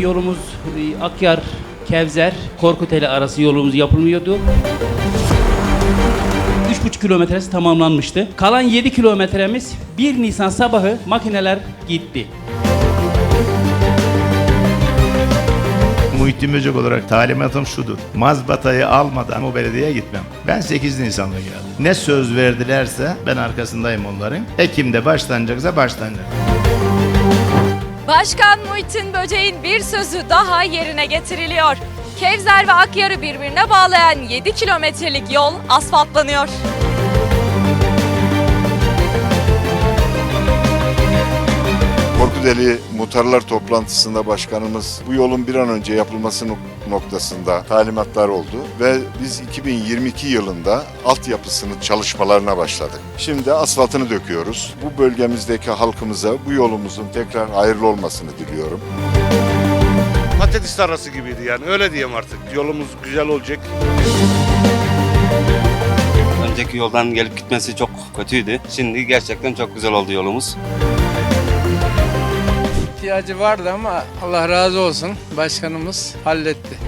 yolumuz e, Akyar, Kevzer, Korkuteli arası yolumuz yapılmıyordu. 3,5 kilometresi tamamlanmıştı. Kalan 7 kilometremiz 1 Nisan sabahı makineler gitti. Muhittin Böcek olarak talimatım şudur. Mazbatayı almadan o belediyeye gitmem. Ben 8 Nisan'da geldim. Ne söz verdilerse ben arkasındayım onların. Ekim'de başlanacaksa başlanacak. Başkan Muhittin Böceğin bir sözü daha yerine getiriliyor. Kevzer ve Akyar'ı birbirine bağlayan 7 kilometrelik yol asfaltlanıyor. Korkuteli Muhtarlar toplantısında başkanımız bu yolun bir an önce yapılması nok- noktasında talimatlar oldu ve biz 2022 yılında altyapısının çalışmalarına başladık. Şimdi asfaltını döküyoruz. Bu bölgemizdeki halkımıza bu yolumuzun tekrar hayırlı olmasını diliyorum. patates tarlası gibiydi yani öyle diyeyim artık. Yolumuz güzel olacak. Önceki yoldan gelip gitmesi çok kötüydü. Şimdi gerçekten çok güzel oldu yolumuz. İhtiyacı vardı ama Allah razı olsun başkanımız halletti.